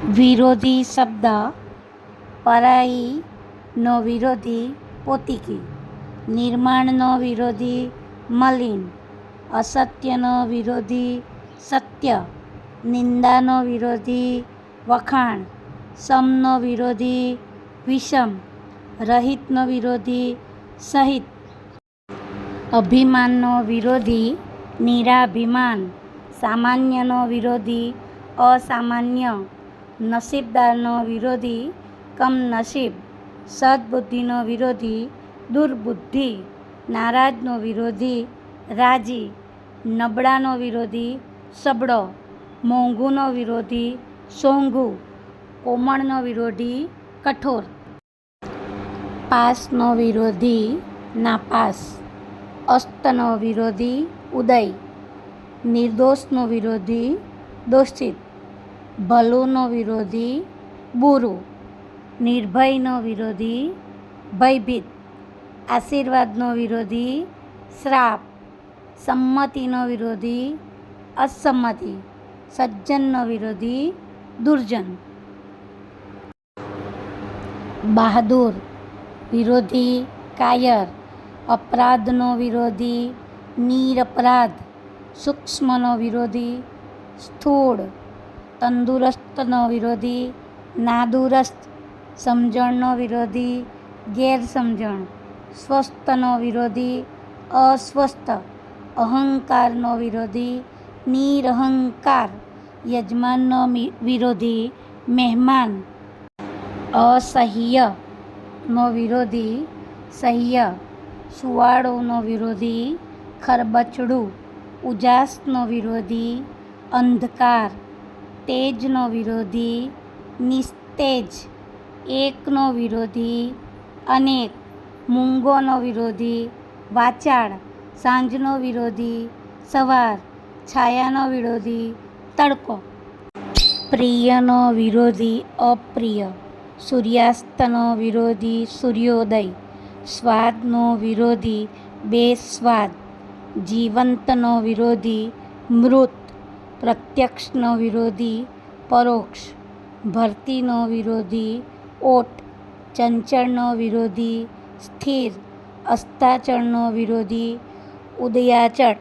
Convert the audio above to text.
વિરોધી શબ્દ પરાઈનો વિરોધી પોતીકી, નિર્માણનો વિરોધી મલિન, અસત્યનો વિરોધી સત્ય, નિંદાનો વિરોધી વખાણ, સમનો વિરોધી વિષમ, રહિતનો વિરોધી સહિત, અભિમાનનો વિરોધી નિરાભિમાન, સામાન્યનો વિરોધી અસામાન્ય નસીબદારનો વિરોધી કમનસીબ સદબુદ્ધિનો વિરોધી, દુર્બુદ્ધિ, નારાજનો વિરોધી, રાજી, નબળાનો વિરોધી, સબળો, મોંઘુનો વિરોધી, સોંઘું, કોમળનો વિરોધી, કઠોર. પાસનો વિરોધી, નાપાસ. અસ્તનો વિરોધી, ઉદય. નિર્દોષનો વિરોધી, દોષિત. ભલુંનો વિરોધી, બુરું. નિર્ભયનો વિરોધી, ભયભીત. આશીર્વાદનો વિરોધી, શ્રાપ. સંમતિનો વિરોધી, અસંમતિ. સજ્જનનો વિરોધી, દુર્જન. બહાદુર, વિરોધી, કાયર. અપરાધનો વિરોધી, નિરપરાધ. સૂક્ષ્મનો વિરોધી, સ્થૂળ. તંદુરસ્તનો વિરોધી, નાદુરસ્ત, સમજણનો વિરોધી, ગેરસમજણ સ્વસ્થનો વિરોધી, અસ્વસ્થ, અહંકારનો વિરોધી, નિરહંકાર, યજમાનનો વિરોધી, મહેમાન અસહ્યનો વિરોધી, સહ્ય, સુવાળોનો વિરોધી, ખરબચડું, ઉજાસનો વિરોધી, અંધકાર તેજનો વિરોધી, નિસ્તેજ, એકનો વિરોધી અનેક મૂંગોનો વિરોધી, વાચાળ, સાંજનો વિરોધી, સવાર, છાયાનો વિરોધી, તડકો. પ્રિયનો વિરોધી, અપ્રિય, સૂર્યાસ્તનો વિરોધી, સૂર્યોદય, સ્વાદનો વિરોધી બેસ્વાદ જીવંતનો વિરોધી, મૃત. પ્રત્યક્ષનો વિરોધી પરોક્ષ. ભરતીનો વિરોધી ઓટ. ચંચળનો વિરોધી સ્થિર. અસ્તાચળનો વિરોધી ઉદયાચળ.